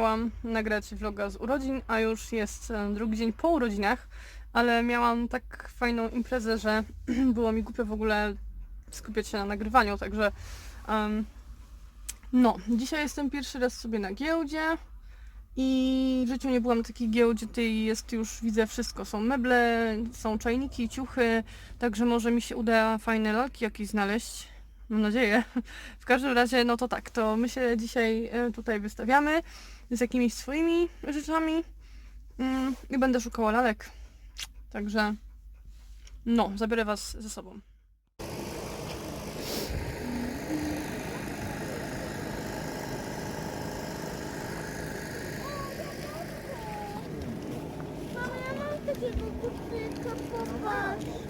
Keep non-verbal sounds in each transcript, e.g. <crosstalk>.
Chciałam nagrać vloga z urodzin, a już jest e, drugi dzień po urodzinach, ale miałam tak fajną imprezę, że <clears throat> było mi głupio w ogóle skupiać się na nagrywaniu, także em, no, dzisiaj jestem pierwszy raz sobie na giełdzie i w życiu nie byłam na takiej giełdzie, tutaj jest już, widzę wszystko, są meble, są czajniki, ciuchy, także może mi się uda fajne lalki jakieś znaleźć, mam nadzieję. W każdym razie, no to tak, to my się dzisiaj e, tutaj wystawiamy z jakimiś swoimi rzeczami mm, i będę szukała lalek. Także, no, zabiorę Was ze sobą. Mamo, ja mam takiego popatrz.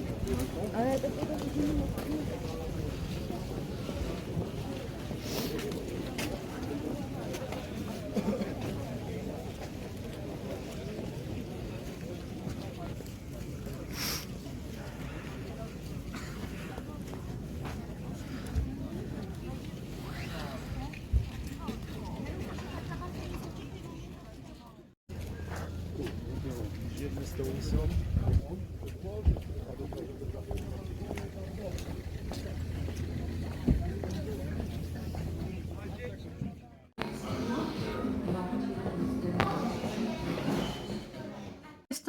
место унесем.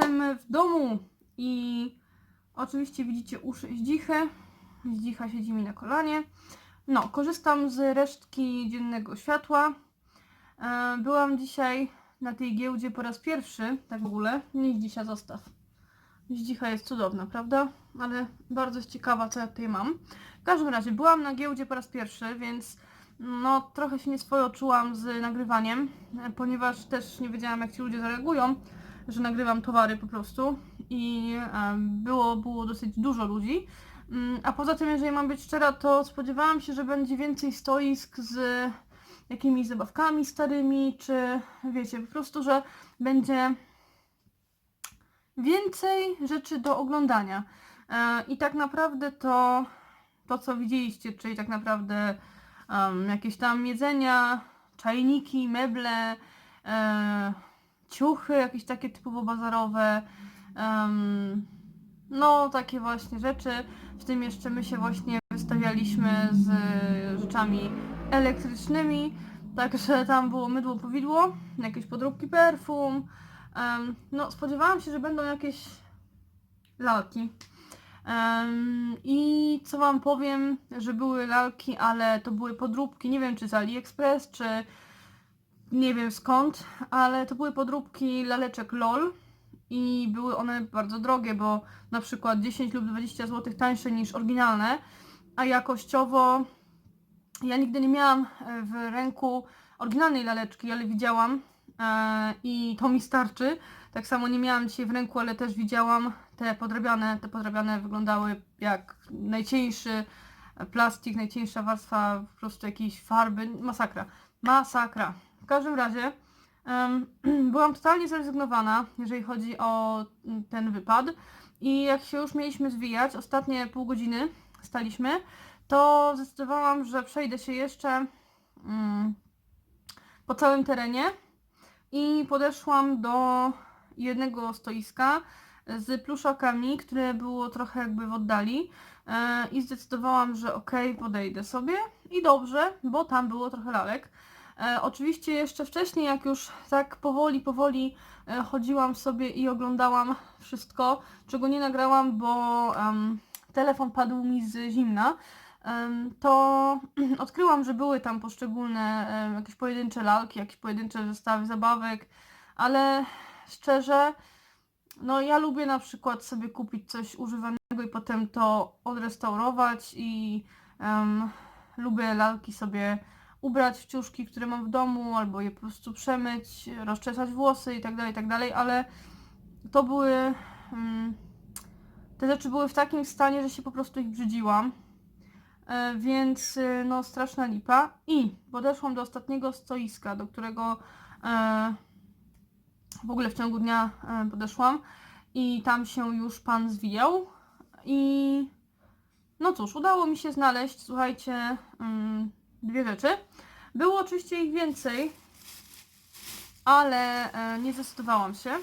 Jestem w domu i oczywiście widzicie uszy Zdzichę. Zdzicha siedzi mi na kolanie. No, korzystam z resztki dziennego światła. E, Byłam dzisiaj na tej giełdzie po raz pierwszy, tak w ogóle. Nie Zdzisia zostaw. Zdzicha jest cudowna, prawda? Ale bardzo ciekawa, co ja tutaj mam. W każdym razie, byłam na giełdzie po raz pierwszy, więc no trochę się nieswojo czułam z nagrywaniem, e, ponieważ też nie wiedziałam, jak ci ludzie zareagują że nagrywam towary po prostu i em, było, było dosyć dużo ludzi. Mm, A poza tym, jeżeli mam być szczera, to spodziewałam się, że będzie więcej stoisk z jakimiś zabawkami starymi, czy wiecie, po prostu, że będzie więcej rzeczy do oglądania. E, I tak naprawdę to, to co widzieliście, czyli tak naprawdę em, jakieś tam jedzenia, czajniki, meble, e, ciuchy, jakieś takie typowo bazarowe, em, no takie właśnie rzeczy. W tym jeszcze my się właśnie wystawialiśmy z rzeczami elektrycznymi, także tam było mydło, powidło, jakieś podróbki perfum. Em, no spodziewałam się, że będą jakieś lalki. Em, I co wam powiem, że były lalki, ale to były podróbki, nie wiem czy z AliExpress, czy nie wiem skąd, ale to były podróbki laleczek LOL i były one bardzo drogie, bo na przykład 10 lub 20 zł tańsze niż oryginalne, a jakościowo ja nigdy nie miałam e, w ręku oryginalnej laleczki, ale widziałam e, i to mi starczy. Tak samo nie miałam dzisiaj w ręku, ale też widziałam te podrabiane, te podrabiane wyglądały jak najcieńszy plastik, najcieńsza warstwa po prostu jakiejś farby, masakra, masakra. W każdym razie <clears throat> byłam totalnie zrezygnowana, jeżeli chodzi o mm, ten wypad. I jak się już mieliśmy zwijać, ostatnie pół godziny staliśmy, to zdecydowałam, że przejdę się jeszcze mm, po całym terenie i podeszłam do jednego stoiska z pluszakami, które było trochę jakby w oddali e, i zdecydowałam, że okej, podejdę sobie i dobrze, bo tam było trochę lalek. E, oczywiście jeszcze wcześniej, jak już tak powoli, powoli e, chodziłam sobie i oglądałam wszystko, czego nie nagrałam, bo em, telefon padł mi z zimna, em, to <clears throat> odkryłam, że były tam poszczególne em, jakieś pojedyncze lalki, jakieś pojedyncze zestawy zabawek, ale szczerze, no ja lubię na przykład sobie kupić coś używanego i potem to odrestaurować i em, lubię lalki sobie ubrać w ciuszki, które mam w domu, albo je po prostu przemyć, rozczesać włosy i tak dalej, i tak dalej, ale to były mm, te rzeczy były w takim stanie, że się po prostu ich brzydziłam. E, więc y, no straszna lipa. I podeszłam do ostatniego stoiska, do którego e, w ogóle w ciągu dnia e, podeszłam i tam się już pan zwijał i no cóż, udało mi się znaleźć, słuchajcie, mm, dwie rzeczy. Było oczywiście ich więcej, ale e, nie zdecydowałam się.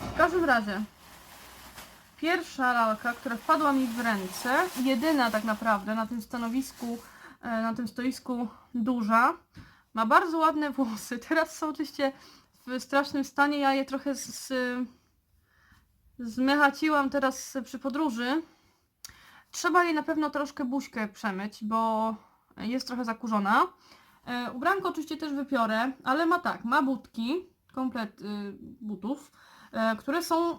W każdym razie, pierwsza lalka, która wpadła mi w ręce, jedyna tak naprawdę na tym stanowisku, e, na tym stoisku duża, ma bardzo ładne włosy. <laughs> Teraz są oczywiście w strasznym stanie, ja je trochę z, zmechaciłam teraz przy podróży. Trzeba jej na pewno troszkę buźkę przemyć, bo jest trochę zakurzona. E, ubranko oczywiście też wypiorę, ale ma tak, ma butki, komplet y, butów, e, które są y,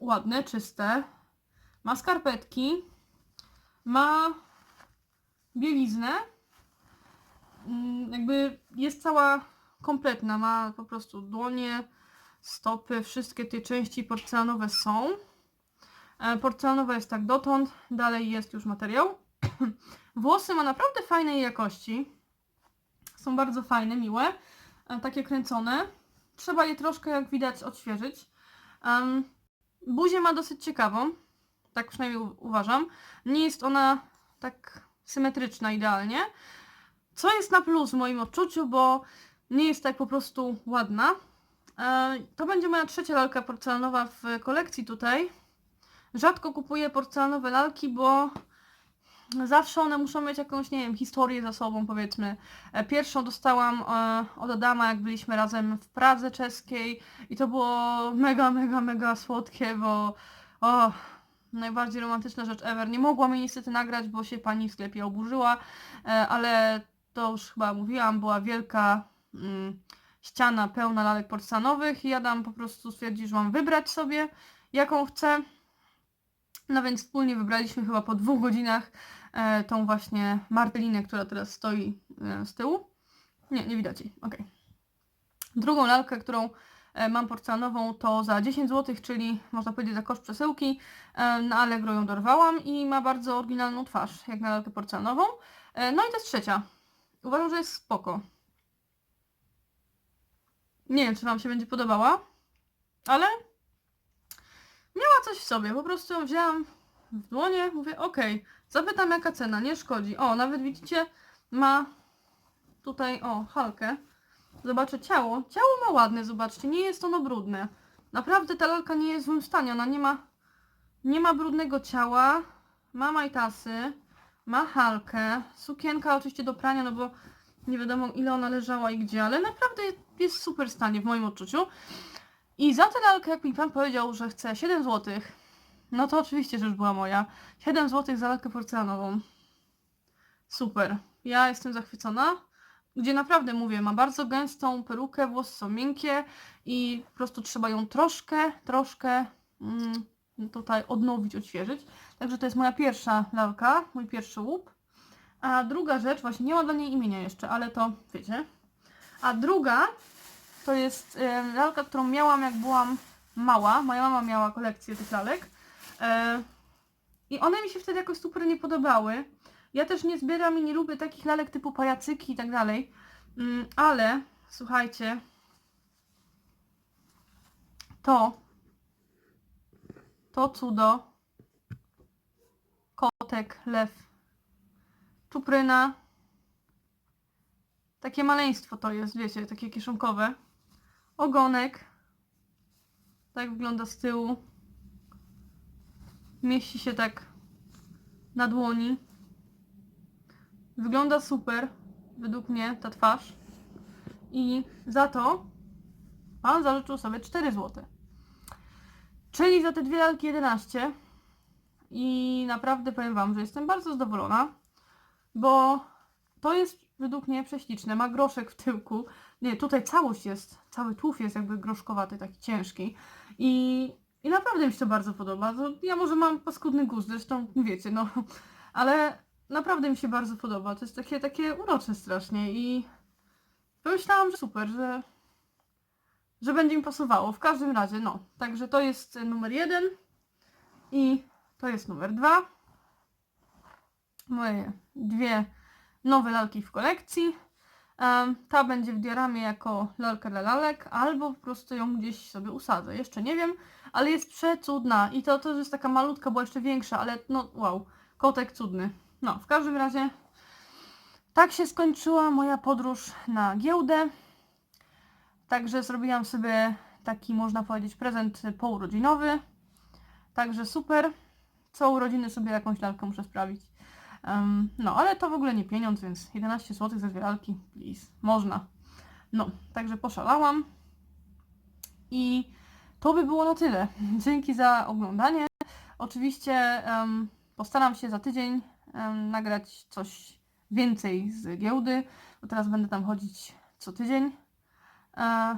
ładne, czyste. Ma skarpetki, ma bieliznę. Mm, jakby jest cała kompletna, ma po prostu dłonie, stopy, wszystkie te części porcelanowe są. E, Porcelanowa jest tak dotąd, dalej jest już materiał. <clears throat> Włosy ma naprawdę fajnej jakości. Są bardzo fajne, miłe. E, Takie kręcone. Trzeba je troszkę, jak widać, odświeżyć. Um, buzię ma dosyć ciekawą. Tak przynajmniej uważam. Nie jest ona tak symetryczna idealnie. Co jest na plus w moim odczuciu, bo nie jest tak po prostu ładna. E, To będzie moja trzecia lalka porcelanowa w kolekcji tutaj. Rzadko kupuję porcelanowe lalki, bo zawsze one muszą mieć jakąś, nie wiem, historię za sobą, powiedzmy. E, Pierwszą dostałam e, od Adama, jak byliśmy razem w Pradze czeskiej i to było mega, mega, mega słodkie, bo o, najbardziej romantyczna rzecz ever. Nie mogłam jej niestety nagrać, bo się pani w sklepie oburzyła, e, ale to już chyba mówiłam, była wielka mm, ściana pełna lalek porcelanowych i Adam po prostu stwierdził, że mam wybrać sobie, jaką chcę. No więc wspólnie wybraliśmy chyba po dwóch godzinach tą właśnie martelinę, która teraz stoi e, z tyłu. Nie, nie widać jej, okej. Drugą lalkę, którą e, mam porcelanową to za 10 zł, czyli można powiedzieć za koszt przesyłki. E, na Allegro ją dorwałam i ma bardzo oryginalną twarz, jak na lalkę porcelanową. E, no i to jest trzecia. Uważam, że jest spoko. Nie wiem, czy Wam się będzie podobała, ale miała coś w sobie. Po prostu ją wzięłam w dłonie, mówię, okej, zapytam jaka cena, nie szkodzi. O, nawet widzicie, ma tutaj, o, halkę. Zobaczę ciało. Ciało ma ładne, zobaczcie, nie jest ono brudne. Naprawdę ta lalka nie jest w złym stanie, ona nie ma, nie ma brudnego ciała, ma majtasy, ma halkę, sukienka oczywiście do prania, no bo nie wiadomo ile ona leżała i gdzie, ale naprawdę jest w super stanie w moim odczuciu. I za tę lalkę, jak mi pan powiedział, że chce 7 zł, no to oczywiście, już była moja. 7 zł za lalkę porcelanową. Super. Ja jestem zachwycona. Gdzie naprawdę mówię, ma bardzo gęstą perukę, włosy są miękkie i po prostu trzeba ją troszkę, troszkę mm, tutaj odnowić, odświeżyć. Także to jest moja pierwsza lalka, mój pierwszy łup. A druga rzecz, właśnie nie ma dla niej imienia jeszcze, ale to wiecie. A druga to jest e, lalka, którą miałam jak byłam mała. Moja mama miała kolekcję tych lalek. E, I one mi się wtedy jakoś super nie podobały. Ja też nie zbieram i nie lubię takich lalek typu pajacyki i tak dalej. Mm, ale słuchajcie, to to cudo kotek, lew, czupryna. Takie maleństwo to jest, wiecie, takie kieszonkowe. Ogonek. Tak wygląda z tyłu. Mieści się tak na dłoni. Wygląda super, według mnie, ta twarz. I za to pan zażyczył sobie 4 zł. Czyli za te dwie lalki 11. I naprawdę powiem wam, że jestem bardzo zadowolona, bo to jest według mnie prześliczne. Ma groszek w tyłku. Nie, tutaj całość jest, cały tłów jest jakby groszkowaty, taki ciężki. I, i naprawdę mi się to bardzo podoba. Ja może mam paskudny gust, zresztą wiecie, no. Ale naprawdę mi się bardzo podoba. To jest takie, takie urocze strasznie i pomyślałam, że super, że, że będzie mi pasowało. W każdym razie, no. Także to jest numer jeden i to jest numer dwa. Moje dwie nowe lalki w kolekcji. Ta będzie w dioramie jako lalka dla lalek, albo po prostu ją gdzieś sobie usadzę. Jeszcze nie wiem, ale jest przecudna. I to, to jest taka malutka, była jeszcze większa, ale no wow, kotek cudny. No, w każdym razie tak się skończyła moja podróż na giełdę. Także zrobiłam sobie taki, można powiedzieć, prezent pourodzinowy. Także super. Co urodziny sobie jakąś lalkę muszę sprawić. Em, no, ale to w ogóle nie pieniądz, więc 11 zł za dwie please. Można. No, także poszalałam. I to by było na tyle. <laughs> Dzięki za oglądanie. Oczywiście em, postaram się za tydzień em, nagrać coś więcej z giełdy, bo teraz będę tam chodzić co tydzień. E,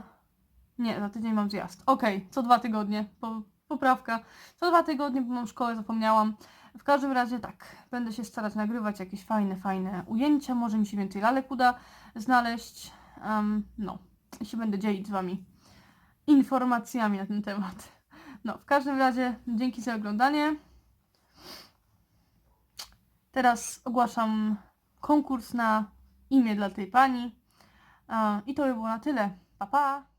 nie, za tydzień mam zjazd. Okej, co dwa tygodnie. Po, poprawka. Co dwa tygodnie, bo mam szkołę, zapomniałam. W każdym razie tak, będę się starać nagrywać jakieś fajne, fajne ujęcia. Może mi się więcej lalek uda znaleźć. Em, no, i się będę dzielić z Wami informacjami na ten temat. No, w każdym razie dzięki za oglądanie. Teraz ogłaszam konkurs na imię dla tej pani. E, I to by było na tyle. Pa, pa!